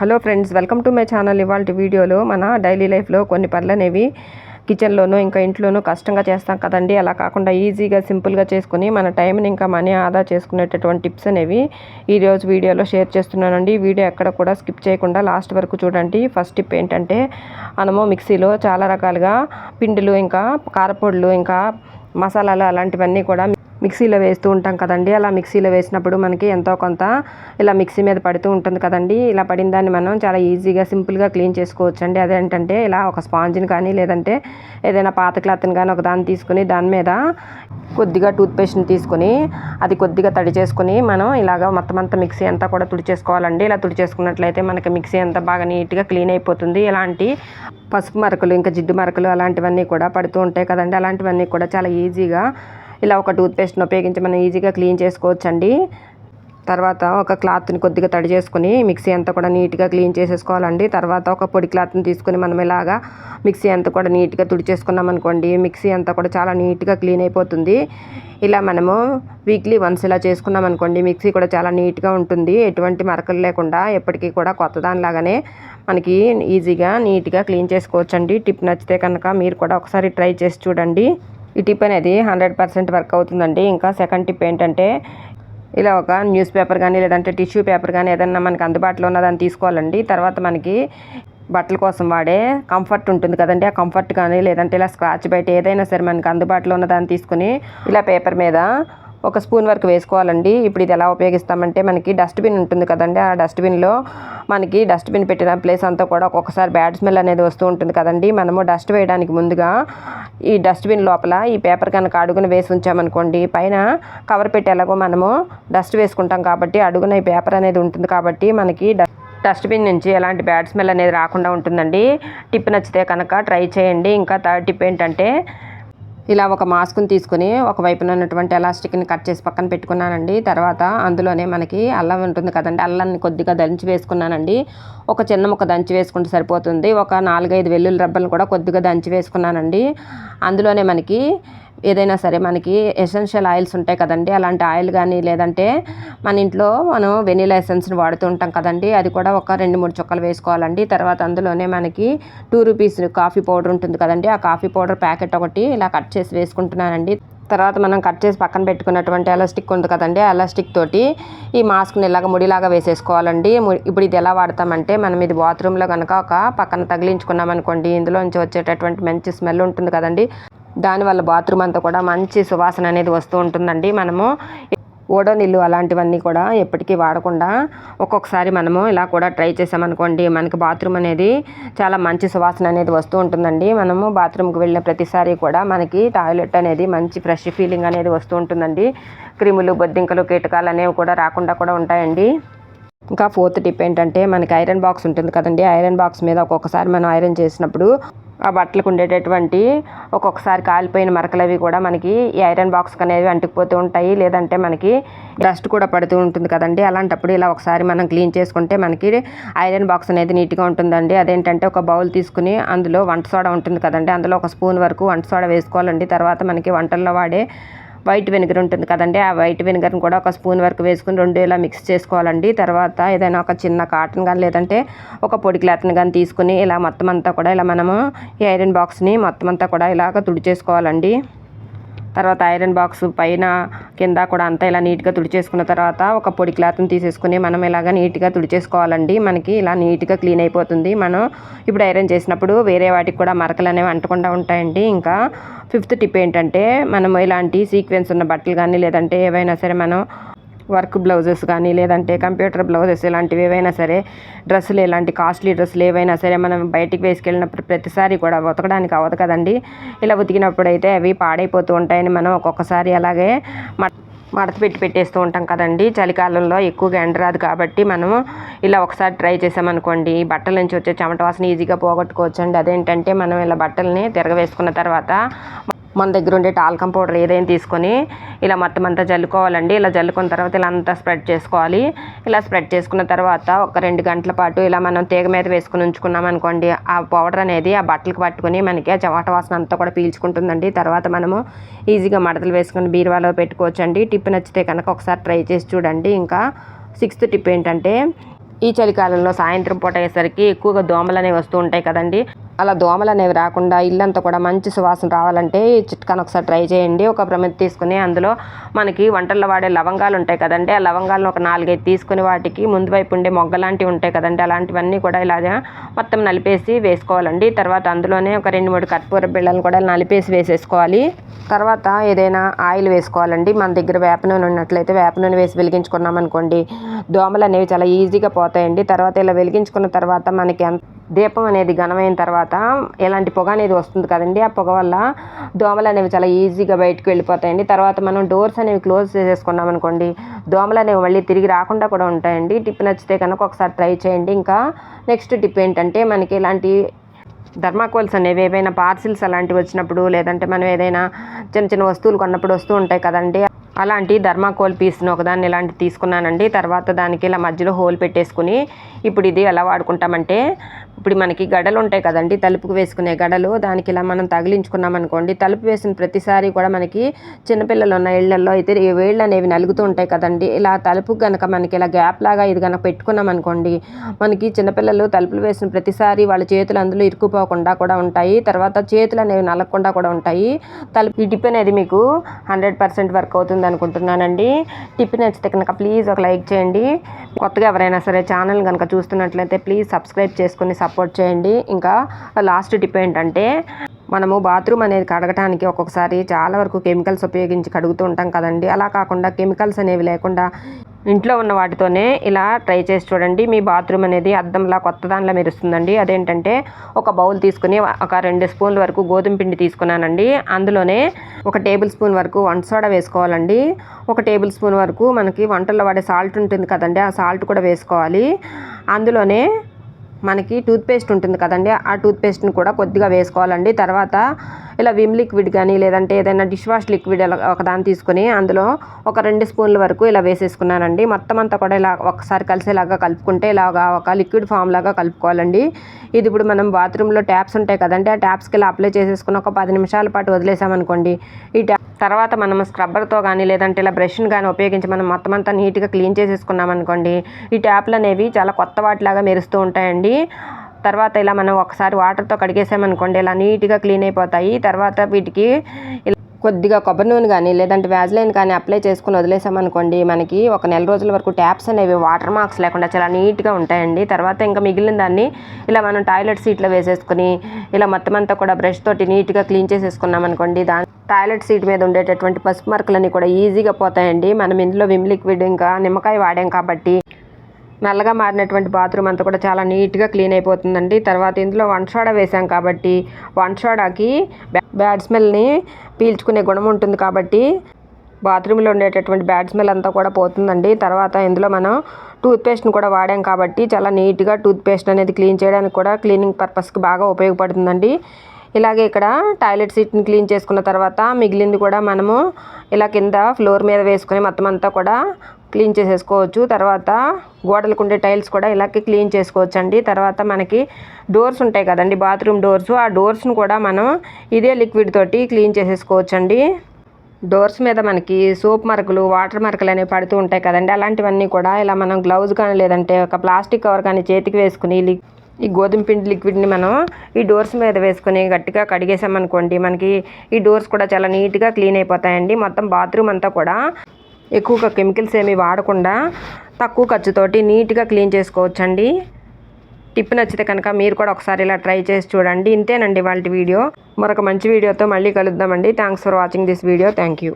Hello friends welcome to my channel ఇవాళ వీడియోలో మన డైలీ లైఫ్లో కొన్ని పనులు అనేవి కిచెన్లోనూ ఇంకా ఇంట్లోనూ కష్టంగా చేస్తాం కదండి. అలా కాకుండా ఈజీగా సింపుల్గా చేసుకుని మన టైంని ఇంకా మనీ ఆదా చేసుకునేటటువంటి టిప్స్ అనేవి ఈరోజు వీడియోలో షేర్ చేస్తున్నానండి. వీడియో ఎక్కడ కూడా స్కిప్ చేయకుండా లాస్ట్ వరకు చూడండి. ఫస్ట్ టిప్ ఏంటంటే మనము మిక్సీలో చాలా రకాలుగా పిండిలు ఇంకా కారపొడులు ఇంకా మసాలాలు అలాంటివన్నీ కూడా మిక్సీలో వేస్తూ ఉంటాం కదండి. అలా మిక్సీలో వేసినప్పుడు మనకి ఎంతో కొంత ఇలా మిక్సీ మీద పడుతూ ఉంటుంది కదండి. ఇలా పడిన దాన్ని మనం చాలా ఈజీగా సింపుల్గా క్లీన్ చేసుకోవచ్చు అండి అదేంటంటే ఇలా ఒక స్పాంజ్ని కానీ లేదంటే ఏదైనా పాత క్లాత్ని కానీ ఒక దాన్ని తీసుకుని దాని మీద కొద్దిగా టూత్పేస్ట్ని తీసుకొని అది కొద్దిగా తడి చేసుకుని మనం ఇలాగ మొత్తం అంతా మిక్సీ అంతా కూడా తుడిచేసుకోవాలండి. ఇలా తుడిచేసుకున్నట్లయితే మనకి మిక్సీ అంతా బాగా నీట్గా క్లీన్ అయిపోతుంది. ఇలాంటి పసుపు మరకలు ఇంకా జిడ్డు మరకలు అలాంటివన్నీ కూడా పడుతూ ఉంటాయి కదండి. అలాంటివన్నీ కూడా చాలా ఈజీగా ఇలా ఒక టూత్పేస్ట్ని ఉపయోగించి మనం ఈజీగా క్లీన్ చేసుకోవచ్చండి. తర్వాత ఒక క్లాత్ని కొద్దిగా తడి చేసుకుని మిక్సీ అంతా కూడా నీట్గా క్లీన్ చేసేసుకోవాలండి. తర్వాత ఒక పొడి క్లాత్ని తీసుకుని మనం ఇలాగా మిక్సీ అంతా కూడా నీట్గా తుడిచేసుకున్నాం అనుకోండి మిక్సీ అంతా కూడా చాలా నీట్గా క్లీన్ అయిపోతుంది. ఇలా మనము వీక్లీ వన్స్ ఇలా చేసుకున్నాం అనుకోండి మిక్సీ కూడా చాలా నీట్గా ఉంటుంది. ఎటువంటి మరకలు లేకుండా ఎప్పటికీ కూడా కొత్త దానిలాగానే మనకి ఈజీగా నీట్గా క్లీన్ చేసుకోవచ్చండి. టిప్ నచ్చితే కనుక మీరు కూడా ఒకసారి ట్రై చేసి చూడండి. ఈ టిప్ అనేది హండ్రెడ్ పర్సెంట్ వర్క్ అవుతుందండి. ఇంకా సెకండ్ టిప్ ఏంటంటే ఇలా ఒక న్యూస్ పేపర్ కానీ లేదంటే టిష్యూ పేపర్ కానీ ఏదన్నా మనకి అందుబాటులో ఉన్నదాన్ని తీసుకోవాలండి. తర్వాత మనకి బట్టల కోసం వాడే కంఫర్ట్ ఉంటుంది కదండి. ఆ కంఫర్ట్ కానీ లేదంటే ఇలా స్క్రాచ్ బయట ఏదైనా సరే మనకి అందుబాటులో ఉన్నదాన్ని తీసుకుని ఇలా పేపర్ మీద ఒక స్పూన్ వరకు వేసుకోవాలండి. ఇప్పుడు ఇది ఎలా ఉపయోగిస్తామంటే మనకి డస్ట్బిన్ ఉంటుంది కదండి. ఆ డస్ట్బిన్లో మనకి డస్ట్బిన్ పెట్టిన ప్లేస్ అంతా కూడా ఒక్కొక్కసారి బ్యాడ్ స్మెల్ అనేది వస్తూ ఉంటుంది కదండి. మనము డస్ట్ వేయడానికి ముందుగా ఈ డస్ట్బిన్ లోపల ఈ పేపర్ కనుక అడుగున వేసి ఉంచామనుకోండి పైన కవర్ పెట్టి ఎలాగో మనము డస్ట్ వేసుకుంటాం కాబట్టి అడుగున ఈ పేపర్ అనేది ఉంటుంది కాబట్టి మనకి డస్ట్బిన్ నుంచి ఎలాంటి బ్యాడ్ స్మెల్ అనేది రాకుండా ఉంటుందండి. టిప్ నచ్చితే కనుక ట్రై చేయండి. ఇంకా థర్డ్ టిప్ ఏంటంటే ఇలా ఒక మాస్క్ని తీసుకుని ఒకవైపున ఉన్నటువంటి ఎలాస్టిక్ని కట్ చేసి పక్కన పెట్టుకున్నానండి. తర్వాత అందులోనే మనకి అల్లం ఉంటుంది కదండి అల్లాన్ని కొద్దిగా దంచి వేసుకున్నానండి. ఒక చిన్న ముక్క దంచి వేసుకుంటే సరిపోతుంది. ఒక నాలుగైదు వెల్లుల్లి రబ్బలను కూడా కొద్దిగా దంచి వేసుకున్నానండి. అందులోనే మనకి ఏదైనా సరే మనకి ఎసెన్షియల్ ఆయిల్స్ ఉంటాయి కదండి. అలాంటి ఆయిల్ కానీ లేదంటే మన ఇంట్లో మనం వెనీలా ఎసెన్స్ని వాడుతూ ఉంటాం కదండి. అది కూడా ఒక రెండు మూడు చుక్కలు వేసుకోవాలండి. తర్వాత అందులోనే మనకి టూ రూపీస్ కాఫీ పౌడర్ ఉంటుంది కదండి. ఆ కాఫీ పౌడర్ ప్యాకెట్ ఒకటి ఇలా కట్ చేసి వేసుకుంటున్నానండి. తర్వాత మనం కట్ చేసి పక్కన పెట్టుకున్నటువంటి ఎలాస్టిక్ ఉంది కదండి. ఎలాస్టిక్ తోటి ఈ మాస్క్ని ఇలాగ ముడిలాగా వేసేసుకోవాలండి. ఇప్పుడు ఇది ఎలా వాడతామంటే మనం ఇది బాత్రూంలో కనుక ఒక పక్కన తగిలించుకున్నాం అనుకోండి ఇందులోంచి వచ్చేటటువంటి మంచి స్మెల్ ఉంటుంది కదండి. దానివల్ల బాత్రూమ్ అంతా కూడా మంచి సువాసన అనేది వస్తూ ఉంటుందండి. మనము ఓడోనిల్లు అలాంటివన్నీ కూడా ఎప్పటికీ వాడకుండా ఒక్కొక్కసారి మనము ఇలా కూడా ట్రై చేసామనుకోండి మనకి బాత్రూమ్ అనేది చాలా మంచి సువాసన అనేది వస్తూ ఉంటుందండి. మనము బాత్రూమ్కి వెళ్ళిన ప్రతిసారి కూడా మనకి టాయిలెట్ అనేది మంచి ఫ్రెష్ ఫీలింగ్ అనేది వస్తూ ఉంటుందండి. క్రిములు బొద్దింకలు కీటకాలు అనేవి కూడా రాకుండా కూడా ఉంటాయండి. ఇంకా ఫోర్త్ టిప్ ఏంటంటే మనకి ఐరన్ బాక్స్ ఉంటుంది కదండి. ఐరన్ బాక్స్ మీద ఒక్కొక్కసారి మనం ఐరన్ చేసినప్పుడు ఆ బట్టలకు ఉండేటటువంటి ఒక్కొక్కసారి కాలిపోయిన మరకలు అవి కూడా మనకి ఐరన్ బాక్స్ అనేవి అంటుకుపోతూ ఉంటాయి. లేదంటే మనకి డస్ట్ కూడా పడుతూ ఉంటుంది కదండి. అలాంటప్పుడు ఇలా ఒకసారి మనం క్లీన్ చేసుకుంటే మనకి ఐరన్ బాక్స్ అనేది నీట్గా ఉంటుందండి. అదేంటంటే ఒక బౌల్ తీసుకుని అందులో వంట సోడా ఉంటుంది కదండి. అందులో ఒక స్పూన్ వరకు వంట సోడా వేసుకోవాలండి. తర్వాత మనకి వంటల్లో వాడే వైట్ వెనిగర్ ఉంటుంది కదండి. ఆ వైట్ వెనిగర్ని కూడా ఒక స్పూన్ వరకు వేసుకుని రెండు ఇలా మిక్స్ చేసుకోవాలండి. తర్వాత ఏదైనా ఒక చిన్న కాటన్ కానీ లేదంటే ఒక పొడి క్లాత్ని కానీ తీసుకుని ఇలా మొత్తం అంతా కూడా ఇలా మనము ఈ ఐరన్ బాక్స్ని మొత్తం అంతా కూడా ఇలాగ తుడిచేసుకోవాలండి. తర్వాత ఐరన్ బాక్స్ పైన కింద కూడా అంతా ఇలా నీట్గా తుడిచేసుకున్న తర్వాత ఒక పొడి క్లాత్ని తీసేసుకుని మనం ఇలాగ నీట్గా తుడిచేసుకోవాలండి. మనకి ఇలా నీట్గా క్లీన్ అయిపోతుంది. మనం ఇప్పుడు ఐరన్ చేసినప్పుడు వేరే వాటికి కూడా మరకలు అనేవి అంటకుండా ఉంటాయండి. ఇంకా ఫిఫ్త్ టిప్ ఏంటంటే మనం ఇలాంటి సీక్వెన్స్ ఉన్న బట్టలు కానీ లేదంటే ఏవైనా సరే మనం వర్క్ బ్లౌజెస్ కానీ లేదంటే కంప్యూటర్ బ్లౌజెస్ ఇలాంటివి ఏవైనా సరే డ్రెస్సులు ఇలాంటి కాస్ట్లీ డ్రెస్సులు ఏవైనా సరే మనం బయటికి వేసుకెళ్ళినప్పుడు ప్రతిసారి కూడా ఉతకడానికి అవ్వదు కదండి. ఇలా ఉతికినప్పుడు అయితే అవి పాడైపోతూ ఉంటాయని మనం ఒక్కొక్కసారి అలాగే మడత పెట్టి పెట్టేస్తూ ఉంటాం కదండి. చలికాలంలో ఎక్కువగా ఎండ రాదు కాబట్టి మనము ఇలా ఒకసారి ట్రై చేసామనుకోండి. బట్టల నుంచి వచ్చే చెమట వాసన ఈజీగా పోగొట్టుకోవచ్చు అండి అదేంటంటే మనం ఇలా బట్టల్ని తిరగవేసుకున్న తర్వాత మన దగ్గర ఉండే టాల్కం పౌడర్ ఏదైనా తీసుకొని ఇలా మొత్తం అంతా జల్లుకోవాలండి. ఇలా జల్లుకున్న తర్వాత ఇలా అంతా స్ప్రెడ్ చేసుకోవాలి. ఇలా స్ప్రెడ్ చేసుకున్న తర్వాత ఒక రెండు గంటల పాటు ఇలా మనం తీగ మీద వేసుకుని ఉంచుకున్నాం అనుకోండి ఆ పౌడర్ అనేది ఆ బట్టలకు పట్టుకుని మనకి ఆ చవాట వాసన అంతా కూడా పీల్చుకుంటుందండి. తర్వాత మనము ఈజీగా మడతలు వేసుకుని బీరువాలో పెట్టుకోవచ్చండి. టిప్ నచ్చితే కనుక ఒకసారి ట్రై చేసి చూడండి. ఇంకా సిక్స్త్ టిప్ ఏంటంటే ఈ చలికాలంలో సాయంత్రం పూట అయ్యేసరికి ఎక్కువగా దోమలు అనేవి వస్తూ ఉంటాయి కదండి. అలా దోమలు అనేవి రాకుండా ఇల్లంతా కూడా మంచి సువాసన రావాలంటే ఈ చిట్కాను ఒకసారి ట్రై చేయండి. ఒక ప్రమిద తీసుకుని అందులో మనకి వంటల్లో వాడే లవంగాలు ఉంటాయి కదండి. ఆ లవంగాలను ఒక నాలుగైదు తీసుకుని వాటికి ముందు వైపు ఉండే మొగ్గ లాంటివి ఉంటాయి కదండి. అలాంటివన్నీ కూడా ఇలాగా మొత్తం నలిపేసి వేసుకోవాలండి. తర్వాత అందులోనే ఒక రెండు మూడు కర్పూర బిళ్ళలను కూడా నలిపేసి వేసేసుకోవాలి. తర్వాత ఏదైనా ఆయిల్ వేసుకోవాలండి. మన దగ్గర వేప నూనె ఉన్నట్లయితే వేప నూనె వేసి వెలిగించుకున్నాం అనుకోండి దోమలు అనేవి చాలా ఈజీగా పోతాయండి. తర్వాత ఇలా వెలిగించుకున్న తర్వాత మనకి ఎంత దీపం అనేది ఘనమైన తర్వాత ఎలాంటి పొగ అనేది వస్తుంది కదండి. ఆ పొగ వల్ల దోమలు అనేవి చాలా ఈజీగా బయటకు వెళ్ళిపోతాయండి. తర్వాత మనం డోర్స్ అనేవి క్లోజ్ చేసేసుకున్నాం అనుకోండి దోమలు అనేవి మళ్ళీ తిరిగి రాకుండా కూడా ఉంటాయండి. టిప్ నచ్చితే కనుక ఒకసారి ట్రై చేయండి. ఇంకా నెక్స్ట్ టిప్ ఏంటంటే మనకి ఇలాంటి ధర్మాకోల్స్ అనేవి ఏవైనా పార్సిల్స్ అలాంటివి వచ్చినప్పుడు లేదంటే మనం ఏదైనా చిన్న చిన్న వస్తువులు కొన్నప్పుడు వస్తూ ఉంటాయి కదండి. అలాంటి ధర్మాకోల్ పీస్ను ఒకదాన్ని ఇలాంటి తీసుకున్నానండి. తర్వాత దానికి ఇలా మధ్యలో హోల్ పెట్టేసుకుని ఇప్పుడు ఇది ఎలా వాడుకుంటామంటే ఇప్పుడు మనకి గడలు ఉంటాయి కదండి తలుపుకు వేసుకునే గడలు దానికి ఇలా మనం తగిలించుకున్నాం అనుకోండి తలుపు వేసిన ప్రతిసారి కూడా మనకి చిన్నపిల్లలు ఉన్న ఇళ్ళలో అయితే వేళ్ళు అనేవి నలుగుతూ ఉంటాయి కదండి. ఇలా తలుపు కనుక మనకి ఇలా గ్యాప్ లాగా ఇది కనుక పెట్టుకున్నాం అనుకోండి మనకి చిన్నపిల్లలు తలుపులు వేసిన ప్రతిసారి వాళ్ళ చేతులు అందులో ఇరుక్కుపోకుండా కూడా ఉంటాయి. తర్వాత చేతులు అనేవి నలగకుండా కూడా ఉంటాయి. తలుపు ఈ టిప్ అనేది మీకు హండ్రెడ్ పర్సెంట్ వర్క్ అవుతుంది అనుకుంటున్నానండి. టిప్ నచ్చితే కనుక ప్లీజ్ ఒక లైక్ చేయండి. కొత్తగా ఎవరైనా సరే ఛానల్ కనుక చూస్తున్నట్లయితే ప్లీజ్ సబ్స్క్రైబ్ చేసుకుని సపోర్ట్ చేయండి. ఇంకా లాస్ట్ టిప్ ఏంటంటే మనము బాత్రూమ్ అనేది కడగటానికి ఒక్కొక్కసారి చాలా వరకు కెమికల్స్ ఉపయోగించి కడుగుతూ ఉంటాం కదండి. అలా కాకుండా కెమికల్స్ అనేవి లేకుండా ఇంట్లో ఉన్న వాటితోనే ఇలా ట్రై చేసి చూడండి. మీ బాత్రూమ్ అనేది అద్దంలా కొత్త దానిలా మెరుస్తుందండి. అదేంటంటే ఒక బౌల్ తీసుకుని ఒక రెండు స్పూన్ల వరకు గోధుమ పిండి తీసుకున్నానండి. అందులోనే ఒక టేబుల్ స్పూన్ వరకు వంట సోడా వేసుకోవాలండి. ఒక టేబుల్ స్పూన్ వరకు మనకి వంటల్లో వాడే సాల్ట్ ఉంటుంది కదండి. ఆ సాల్ట్ కూడా వేసుకోవాలి. అందులోనే మనకి టూత్పేస్ట్ ఉంటుంది కదండి ఆ టూత్పేస్ట్ని కూడా కొద్దిగా వేసుకోవాలండి. తర్వాత ఇలా విమ్ లిక్విడ్ కానీ లేదంటే ఏదైనా డిష్ వాష్ లిక్విడ్ ఇలా ఒక దాన్ని తీసుకొని అందులో ఒక రెండు స్పూన్ల వరకు ఇలా వేసేసుకున్నానండి. మొత్తం అంతా కూడా ఇలా ఒకసారి కలిసేలాగా కలుపుకుంటే ఇలాగా ఒక లిక్విడ్ ఫామ్ లాగా కలుపుకోవాలండి. ఇది ఇప్పుడు మనం బాత్రూంలో ట్యాప్స్ ఉంటాయి కదండి ఆ ట్యాప్స్కి ఇలా అప్లై చేసేసుకుని ఒక పది నిమిషాల పాటు వదిలేసామనుకోండి ఈ ట్యాప్ తర్వాత మనం స్క్రబ్బర్తో కానీ లేదంటే ఇలా బ్రష్ని కానీ ఉపయోగించి మనం మొత్తం అంతా నీట్గా క్లీన్ చేసేసుకున్నాం అనుకోండి ఈ ట్యాప్లు అనేవి చాలా కొత్త వాటిలాగా మెరుస్తూ ఉంటాయండి. తర్వాత ఇలా మనం ఒకసారి వాటర్తో కడిగేసామనుకోండి ఇలా నీట్గా క్లీన్ అయిపోతాయి. తర్వాత వీటికి కొద్దిగా కొబ్బరి నూనె కానీ లేదంటే వ్యాజ్లైన్ కానీ అప్లై చేసుకుని వదిలేసామనుకోండి మనకి ఒక నెల రోజుల వరకు ట్యాప్స్ అనేవి వాటర్ మార్క్స్ లేకుండా చాలా నీట్గా ఉంటాయండి. తర్వాత ఇంకా మిగిలిన దాన్ని ఇలా మనం టాయిలెట్ సీట్లో వేసేసుకుని ఇలా మొత్తం అంతా కూడా బ్రష్ తోటి నీట్గా క్లీన్ చేసేసుకున్నాం అనుకోండి దాని టాయిలెట్ సీట్ మీద ఉండేటటువంటి పసుపు మార్కులన్నీ కూడా ఈజీగా పోతాయండి. మనం ఇందులో విమ్ లిక్విడ్ ఇంకా నిమ్మకాయ వాడాం కాబట్టి నల్లగా మారినటువంటి బాత్రూమ్ అంతా కూడా చాలా నీట్గా క్లీన్ అయిపోతుందండి. తర్వాత ఇందులో వన్ సోడా వేసాం కాబట్టి వన్ సోడాకి బ్యాడ్ స్మెల్ని పీల్చుకునే గుణం ఉంటుంది కాబట్టి బాత్రూంలో ఉండేటటువంటి బ్యాడ్ స్మెల్ అంతా కూడా పోతుందండి. తర్వాత ఇందులో మనం టూత్పేస్ట్ని కూడా వాడాం కాబట్టి చాలా నీట్గా టూత్పేస్ట్ అనేది క్లీన్ చేయడానికి కూడా క్లీనింగ్ పర్పస్కి బాగా ఉపయోగపడుతుందండి. ఇలాగే ఇక్కడ టాయిలెట్ సీట్ని క్లీన్ చేసుకున్న తర్వాత మిగిలింది కూడా మనము ఇలా కింద ఫ్లోర్ మీద వేసుకొని మొత్తం అంతా కూడా క్లీన్ చేసేసుకోవచ్చు. తర్వాత గోడలకు ఉండే టైల్స్ కూడా ఇలాగే క్లీన్ చేసుకోవచ్చు అండి తర్వాత మనకి డోర్స్ ఉంటాయి కదండి బాత్రూమ్ డోర్స్. ఆ డోర్స్ను కూడా మనం ఇదే లిక్విడ్ తోటి క్లీన్ చేసేసుకోవచ్చు అండి డోర్స్ మీద మనకి సోప్ మరకలు వాటర్ మరకలు అనేవి పడుతూ ఉంటాయి కదండి. అలాంటివన్నీ కూడా ఇలా మనం గ్లౌజ్ కానీ లేదంటే ఒక ప్లాస్టిక్ కవర్ కానీ చేతికి వేసుకుని ఈ గోధుమ పిండి లిక్విడ్ని మనం ఈ డోర్స్ మీద వేసుకొని గట్టిగా కడిగేసామనుకోండి మనకి ఈ డోర్స్ కూడా చాలా నీట్గా క్లీన్ అయిపోతాయండి. మొత్తం బాత్రూమ్ అంతా కూడా ఎక్కువగా కెమికల్స్ ఏమి వాడకుండా తక్కువ ఖర్చుతోటి నీట్గా క్లీన్ చేసుకోవచ్చండి. టిప్ నచ్చితే కనుక మీరు కూడా ఒకసారి ఇలా ట్రై చేసి చూడండి. ఇంతేనండి వాళ్ళ వీడియో. మరొక మంచి వీడియోతో మళ్ళీ కలుద్దామండి. Thanks for watching this video. Thank you.